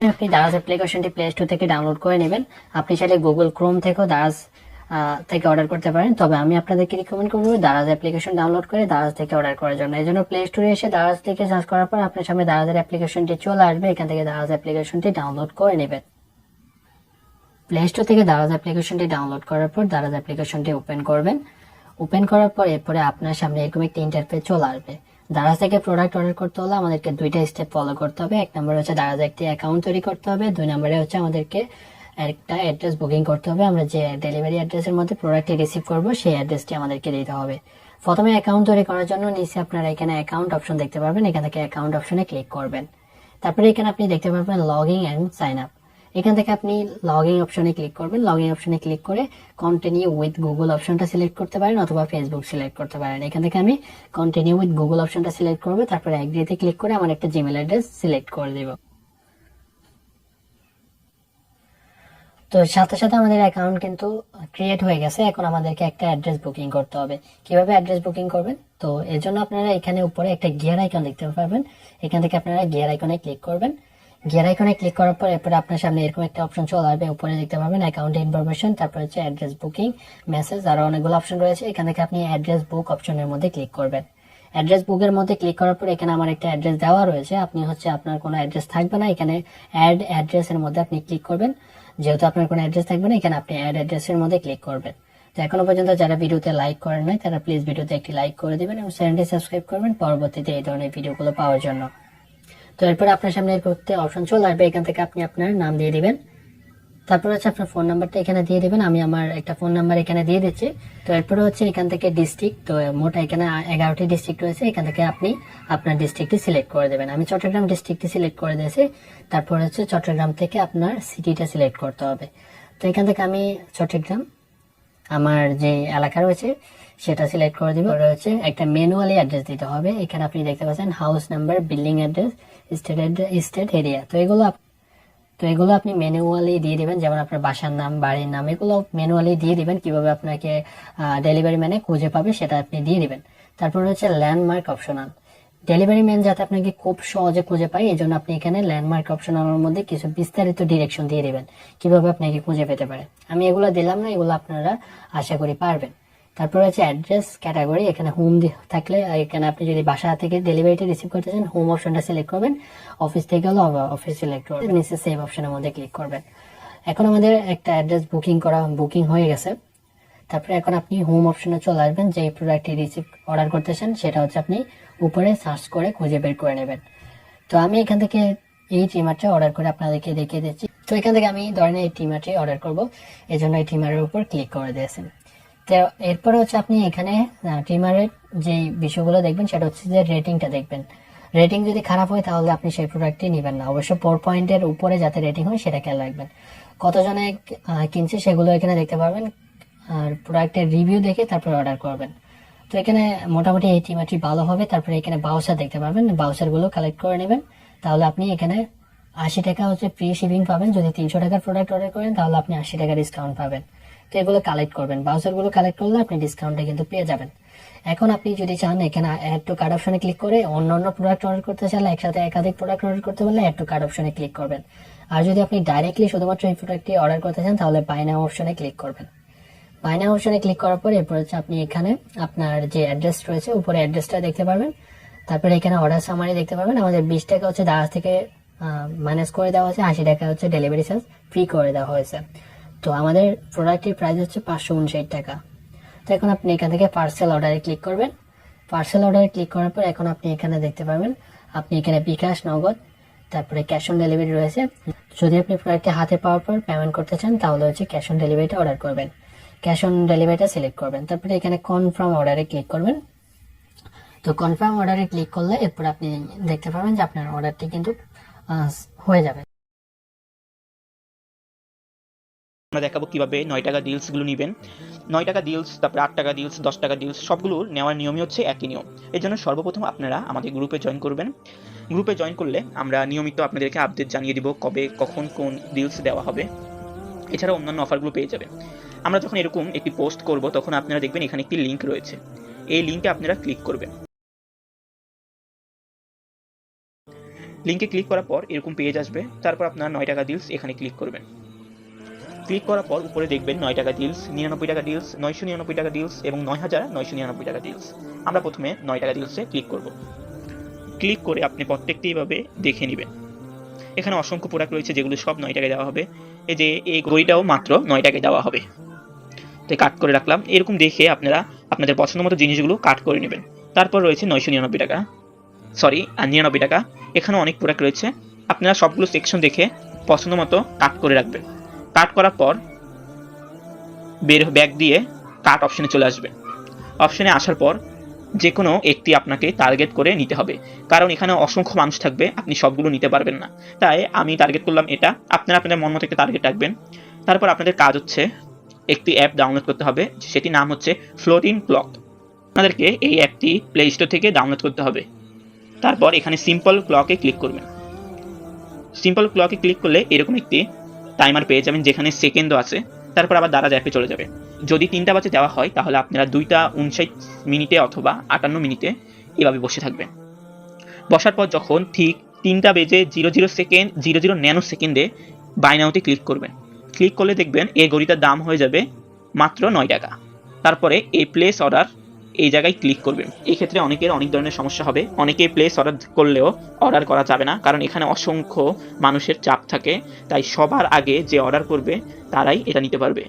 আপনি দারাজ অ্যাপ্লিকেশনটি play store থেকে ডাউনলোড করে নেবেন। আপনি চাইলে গুগল ক্রোম থেকেও দারাজ থেকে অর্ডার করতে পারেন। তবে আমি আপনাদেরকে রিকমেন্ড করব দারাজ অ্যাপ্লিকেশন ডাউনলোড করে দারাজ থেকে অর্ডার করার জন্য। এই জন্য প্লে স্টোরে এসে দারাজ থেকে সার্চ করার পর আপনার সামনে দারাজের অ্যাপ্লিকেশনটি চলে আসবে। এখান থেকে দারাজ অ্যাপ্লিকেশনটি ডাউনলোড করে নেবেন। প্লে স্টোর থেকে দারাজ অ্যাপ্লিকেশনটি ডাউনলোড করার পর দারাজ অ্যাপ্লিকেশনটি ওপেন করবেন। ওপেন করার পর এরপরে আপনার সামনে এরকম একটি ইন্টারফেস চলে আসবে। দারাজ থেকে প্রোডাক্ট অর্ডার করতে হলে আমাদেরকে দুইটা স্টেপ ফলো করতে হবে। এক নম্বর হচ্ছে দারাজ একটি অ্যাকাউন্ট তৈরি করতে হবে। দুই নম্বরে হচ্ছে আমাদেরকে একটা অ্যাড্রেস বুকিং করতে হবে। আমরা যে ডেলিভারি অ্যাড্রেসের মধ্যে প্রোডাক্টটি রিসিভ করব, সেই অ্যাড্রেসটি আমাদেরকে দিতে হবে। প্রথমে অ্যাকাউন্ট তৈরি করার জন্য নিচে আপনারা এখানে অ্যাকাউন্ট অপশন দেখতে পারবেন। এখান থেকে অ্যাকাউন্ট অপশনে ক্লিক করবেন। তারপরে এখানে আপনি দেখতে পারবেন লগইন অ্যান্ড সাইন আপ এখান থেকে আপনি লগইন অপশনে ক্লিক করবেন। লগইন অপশনে ক্লিক করে কন্টিনিউ উইথ গুগল অপশনটা সিলেক্ট করতে পারেন অথবা ফেসবুক সিলেক্ট করতে পারেন। এখান থেকে আমি কন্টিনিউ উইথ গুগল অপশনটা সিলেক্ট করব, তারপরে অ্যাগ্রিতে ক্লিক করে আমার একটা জিমেল অ্যাড্রেস সিলেক্ট করে দেব। তো সাথে সাথে আমাদের অ্যাকাউন্ট কিন্তু ক্রিয়েট হয়ে গেছে। এখন আমাদেরকে একটা অ্যাড্রেস বুকিং করতে হবে। কীভাবে অ্যাড্রেস বুকিং করবেন? তো এর জন্য আপনারা এখানে উপরে একটা গিয়ার আইকন দেখতে পাবেন এখান থেকে আপনারা গিয়ার আইকনে ক্লিক করবেন। গিয়ার আইকনে ক্লিক করার পর এরপরে আপনার সামনে এরকম একটা অপশন চলে আসবে। উপরে দেখতে পাবেন অ্যাকাউন্ট ইনফরমেশন তারপর হচ্ছে অ্যাড্রেস বুকিং মেসেজ আরও অনেকগুলো অপশন রয়েছে। এখান থেকে আপনি অ্যাড্রেস বুক অপশনের মধ্যে ক্লিক করবেন। অ্যাড্রেস বুকের মধ্যে ক্লিক করার পর এখানে আমার একটা অ্যাড্রেস দেওয়া রয়েছে। আপনি হচ্ছে আপনার কোনো অ্যাড্রেস থাকবে না। এখানে অ্যাড অ্যাড্রেসের মধ্যে আপনি ক্লিক করবেন। যেহেতু আপনার কোনো অ্যাড্রেস থাকবে না, এখানে আপনি অ্যাড অ্যাড্রেসের মধ্যে ক্লিক করবেন। তো এখনও পর্যন্ত যারা ভিডিওতে লাইক করেন নাই, তারা প্লিজ ভিডিওতে একটি লাইক করে দিবেন এবং চ্যানেলটি সাবস্ক্রাইব করবেন। পরবর্তীতে এই ধরনের ভিডিওগুলো পাওয়ার জন্য। তো এরপর আপনার সামনে করতে অপশন চলে আসবে। এখান থেকে আপনি আপনার নাম দিয়ে দিবেন। তারপর হচ্ছে আপনার ফোন নাম্বারটা এখানে দিয়ে দেবেন। আমি আমার একটা ফোন নাম্বার এখানে দিয়ে দিচ্ছি। তো এরপরে হচ্ছে এখান থেকে ডিস্ট্রিক্ট তো মোট এখানে এগারোটি ডিস্ট্রিক্ট রয়েছে। এখান থেকে আপনি আপনার ডিস্ট্রিক্টটি সিলেক্ট করে দেবেন। আমি চট্টগ্রাম ডিস্ট্রিক্টটি সিলেক্ট করে দিয়েছি। তারপর হচ্ছে চট্টগ্রাম থেকে আপনার সিটিটা সিলেক্ট করতে হবে। তো এখান থেকে আমি চট্টগ্রাম আমার যে এলাকা রয়েছে, সেটা সিলেক্ট করে দিব। হচ্ছে একটা ম্যানুয়ালি অ্যাড্রেস দিতে হবে। এখানে আপনি দেখতে পাচ্ছেন house number building address state state area তো এগুলো তো এগুলো আপনি ম্যানুয়ালি দিয়ে দিবেন। যেমন আপনার বাসার নাম, বাড়ির নাম, এগুলো ম্যানুয়ালি দিয়ে দিবেন। কীভাবে আপনাকে ডেলিভারি ম্যানে খুঁজে পাবে, সেটা আপনি দিয়ে দিবেন। তারপর হচ্ছে ল্যান্ডমার্ক অপশনাল ডেলিভারি ম্যান যাতে আপনাকে খুব সহজে খুঁজে পায় এই জন্য আপনি এখানে ল্যান্ডমার্ক অপশনালের মধ্যে কিছু বিস্তারিত ডিরেকশন দিয়ে দেবেন, কীভাবে আপনাকে খুঁজে পেতে পারে। আমি এগুলো দিলাম না, এগুলো আপনারা আশা করি পারবেন। তারপর হচ্ছে অ্যাড্রেস ক্যাটাগরি এখানে হোম থাকলে এখানে আপনি যদি বাসা থেকে ডেলিভারিটা রিসিভ করতে চান হোম অপশনটা সিলেক্ট করবেন অফিস থেকে হলে অফিস সিলেক্ট করবেন। নিচে সেভ অপশনের মধ্যে ক্লিক করবেন। এখন আমাদের একটা অ্যাড্রেস বুকিং করা বুকিং হয়ে গেছে। তারপরে এখন আপনি হোম অপশনে চলে আসবেন যে প্রোডাক্টটি রিসিভ অর্ডার করতেছেন সেটা হচ্ছে আপনি উপরে সার্চ করে খুঁজে বের করে নেবেন। তো আমি এখান থেকে এই ট্রিমারটা অর্ডার করে আপনাদেরকে দেখিয়ে দিচ্ছি। তো এখান থেকে আমি ধরেন এই ট্রিমারটি অর্ডার করব এই জন্য এই ট্রিমারের উপর ক্লিক করে দিয়েছেন তো এরপরে হচ্ছে আপনি এখানে ট্রিমারের যে বিষয়গুলো দেখবেন, সেটা হচ্ছে যে রেটিংটা দেখবেন। রেটিং যদি খারাপ হয়, তাহলে আপনি সেই প্রোডাক্টটি নেবেন না। অবশ্য ফোর পয়েন্টের উপরে যাতে রেটিং হয় সেটা খেয়াল রাখবেন। কতজনে কিনছে সেগুলো এখানে দেখতে পারবেন। আর প্রোডাক্টের রিভিউ দেখে তারপর অর্ডার করবেন। তো এখানে মোটামুটি এই টিমারটি ভালো হবে। তারপরে এখানে বাউসার দেখতে পারবেন বাউসারগুলো কালেক্ট করে নেবেন। তাহলে আপনি এখানে আশি টাকা হচ্ছে ফ্রি শিপিং পাবেন। যদি তিনশো টাকার প্রোডাক্ট অর্ডার করেন, তাহলে আপনি আশি টাকা ডিসকাউন্ট পাবেন। তো এগুলো কালেক্ট করবেন। বাউসারগুলো কালেক্ট করলে আপনি ডিসকাউন্টে কিন্তু পেয়ে যাবেন। এখন আপনি যদি চান, এখানে অ্যাড টু কার্ড অপশনে ক্লিক করে অন্য অন্য প্রোডাক্ট অর্ডার করতে চাইলে একসাথে একাধিক প্রোডাক্ট অর্ডার করতে পারলে অ্যাড টু কার্ড অপশনে ক্লিক করবেন। আর যদি আপনি ডাইরেক্টলি শুধুমাত্র এই প্রোডাক্টটি অর্ডার করতে চান, তাহলে বাই নাও অপশনে ক্লিক করবেন। বাই নাও অপশনে ক্লিক করার পর এরপর হচ্ছে আপনি এখানে আপনার যে অ্যাড্রেস রয়েছে, উপরে অ্যাড্রেসটা দেখতে পারবেন। তারপরে এখানে অর্ডার সামারি দেখতে পারবেন। আমাদের বিশ টাকা হচ্ছে দারাজ থেকে মাইনাস করে দেওয়া হয়েছে, আশি টাকা হচ্ছে ডেলিভারি চার্জ ফ্রি করে দেওয়া হয়েছে। তো আমাদের প্রোডাক্টের প্রাইস হচ্ছে পাঁচশো উনষাট টাকা। তো এখন আপনি এখান থেকে পার্সেল অর্ডারে ক্লিক করবেন। পার্সেল অর্ডারে ক্লিক করার পর এখন আপনি এখানে দেখতে পারবেন, আপনি এখানে বিকাশ, নগদ, তারপরে ক্যাশ অন ডেলিভারি রয়েছে। যদি আপনি প্রোডাক্টটি হাতে পাওয়ার পর পেমেন্ট করতে চান, তাহলে হচ্ছে ক্যাশ অন ডেলিভারিটা অর্ডার করবেন। ক্যাশ অন ডেলিভারিটা সিলেক্ট করবেন। তারপরে এখানে কনফার্ম অর্ডারে ক্লিক করবেন। তো কনফার্ম অর্ডারে ক্লিক করলে এরপর আপনি দেখতে পাবেন যে আপনার অর্ডারটি কিন্তু হয়ে যাবে। আমরা দেখাবো কীভাবে নয় টাকা ডিলসগুলো নেবেন। নয় টাকা ডিলস তারপরে আট টাকা ডিলস দশ টাকা ডিলস সবগুলোর নেওয়ার নিয়মই হচ্ছে একই নিয়ম। এই জন্য সর্বপ্রথম আপনারা আমাদের গ্রুপে জয়েন করবেন। গ্রুপে জয়েন করলে আমরা নিয়মিত আপনাদেরকে আপডেট জানিয়ে দিব কবে, কখন কোন ডিলস দেওয়া হবে। এছাড়া অন্যান্য অফারগুলো পেয়ে যাবেন। আমরা যখন এরকম একটি পোস্ট করব, তখন আপনারা দেখবেন এখানে একটি লিঙ্ক রয়েছে। এই লিঙ্কে আপনারা ক্লিক করবেন। লিঙ্কে ক্লিক করার পর এরকম পেজ আসবে। তারপর আপনার নয় টাকা ডিলস এখানে ক্লিক করবেন। ক্লিক করার পর উপরে দেখবেন নয় টাকা ডিলস নিরানব্বই টাকা ডিলস নয়শো নিরানব্বই টাকা ডিলস এবং নয় হাজার নয়শো নিরানব্বই টাকা ডিলস আমরা প্রথমে নয় টাকা ডিলসে ক্লিক করব। ক্লিক করে আপনি প্রত্যেকটি এভাবে দেখে নেবেন। এখানে অসংখ্য প্রোডাক্ট রয়েছে যেগুলো সব নয় টাকায় দেওয়া হবে। এই যে এই ঘড়িটাও মাত্র নয় টাকায় দেওয়া হবে। তো কাট করে রাখলাম। এরকম দেখে আপনারা আপনাদের পছন্দ মতো জিনিসগুলো কাট করে নেবেন। তারপর রয়েছে নয়শো নিরানব্বই টাকা। সরি নিরানব্বই টাকা। এখানে অনেক প্রোডাক্ট রয়েছে। আপনারা সবগুলো সেকশন দেখে পছন্দ মতো কাট করে রাখবেন। কাট করার পর বের ব্যাগ দিয়ে কাট অপশনে চলে আসবেন অপশনে আসার পর যে কোনো একটি আপনাকে টার্গেট করে নিতে হবে। কারণ এখানে অসংখ্য মানুষ থাকবে, আপনি সবগুলো নিতে পারবেন না। তাই আমি টার্গেট করলাম এটা। আপনারা আপনাদের মন মতো একটা টার্গেট রাখবেন। তারপর আপনাদের কাজ হচ্ছে একটি অ্যাপ ডাউনলোড করতে হবে সেটি নাম হচ্ছে ফ্লোটিং ক্লক আপনাদেরকে এই অ্যাপটি প্লে স্টোর থেকে ডাউনলোড করতে হবে। তারপর এখানে সিম্পল ক্লকে ক্লিক করবেন। সিম্পল ক্লকে ক্লিক করলে এরকম একটি টাইমার পেয়ে যাবেন, যেখানে সেকেন্ডও আছে। তারপর আবার দারাজ অ্যাপে চলে যাবে। যদি তিনটা বাজে দেওয়া হয়, তাহলে আপনারা দুইটা উনষাট মিনিটে অথবা আটান্ন মিনিটে এভাবে বসে থাকবেন। বসার পর যখন ঠিক তিনটা বেজে zero zero second zero zero nano সেকেন্ডে বাইনাউতে ক্লিক করবেন। ক্লিক করলে দেখবেন এই ঘড়িটার দাম হয়ে যাবে মাত্র নয় টাকা। তারপরে এই প্লেস অর্ডার এই জায়গায় ক্লিক করবেন। এই ক্ষেত্রে অনেকের অনেক ধরনের সমস্যা হবে। অনেকে প্লেস অর্ডার করলেও অর্ডার করা যাবে না, কারণ এখানে অসংখ্য মানুষের চাপ থাকে। তাই সবার আগে যে অর্ডার করবে, তারাই এটা নিতে পারবে।